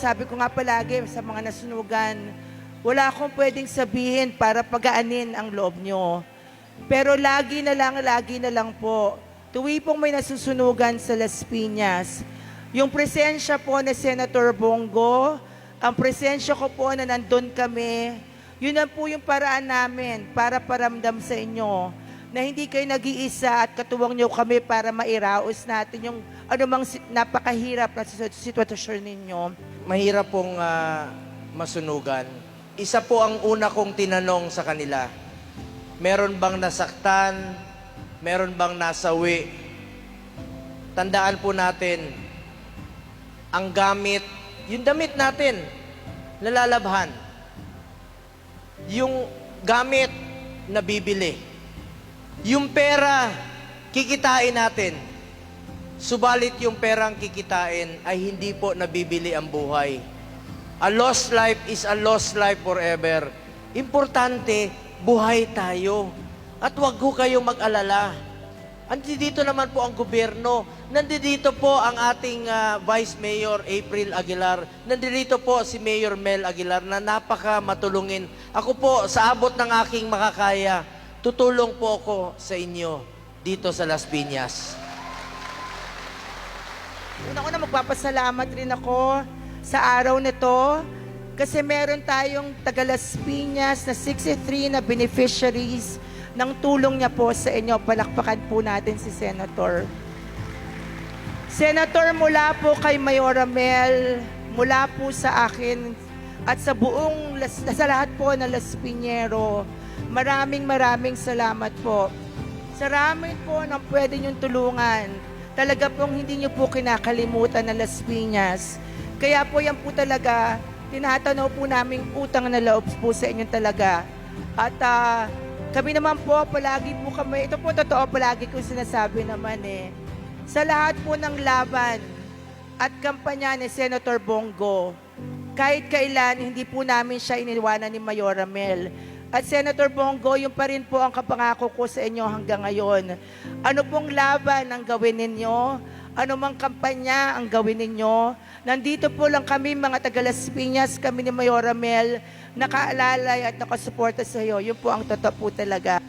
Sabi ko nga palagi sa mga nasunugan, wala akong pwedeng sabihin para pagaanin ang loob nyo. Pero lagi na lang, lagi na lang po, tuwi pong may nasusunugan sa Las Piñas, yung presensya po ni Senator Bongo, ang presensya ko po na nandun kami, yun na po yung paraan namin para paramdam sa inyo na hindi kayo nag-iisa at katuwang nyo kami para mairaos natin yung anumang napakahirap na sitwasyon ninyo. Mahirap pong ah, masunugan. Isa po ang una kong tinanong sa kanila, meron bang nasaktan? Meron bang nasawi? Tandaan po natin, ang gamit, yung damit natin, nalalabhan. Yung gamit na bibili. Yung pera, kikitain natin. Subalit yung perang kikitain ay hindi po nabibili ang buhay. A lost life is a lost life forever. Importante, buhay tayo. At wag ho kayong mag-alala. Andito naman po ang gobyerno. Nandito po ang ating ah, Vice Mayor April Aguilar. Nandito po si Mayor Mel Aguilar na napaka matulungin. Ako po, sa abot ng aking makakaya, tutulong po ako sa inyo dito sa Las Piñas. Una-una magpapasalamat rin ako sa araw nito kasi meron tayong taga Las Piñas na 63 na beneficiaries ng tulong niya po sa inyo. Palakpakan po natin si Senator. Senator, mula po kay Mayora Mel, mula po sa akin at sa buong, sa lahat po ng Las Piñero, maraming maraming salamat po. Sa ramen po ng pwede niyong tulungan, talaga pong hindi niyo po kinakalimutan ng Las Piñas. Kaya po yan po talaga, tinatanaw po namin utang na loob po sa inyo talaga. At ah, kami naman po, palagi po kami, ito po totoo, palagi ko sinasabi naman eh, sa lahat po ng laban at kampanya ni Senator Bongo, kahit kailan, hindi po namin siya iniwanan ni Mayora Mel. At Senator Bongo, yung pa rin po ang kapangako ko sa inyo hanggang ngayon. Ano pong laban ang gawin ninyo? Ano mang kampanya ang gawin ninyo? Nandito po lang kami, mga taga Las Piñas, kami ni Mayora Mel, nakaalalay at nakasuporta sa iyo. Yun po ang totoo po talaga.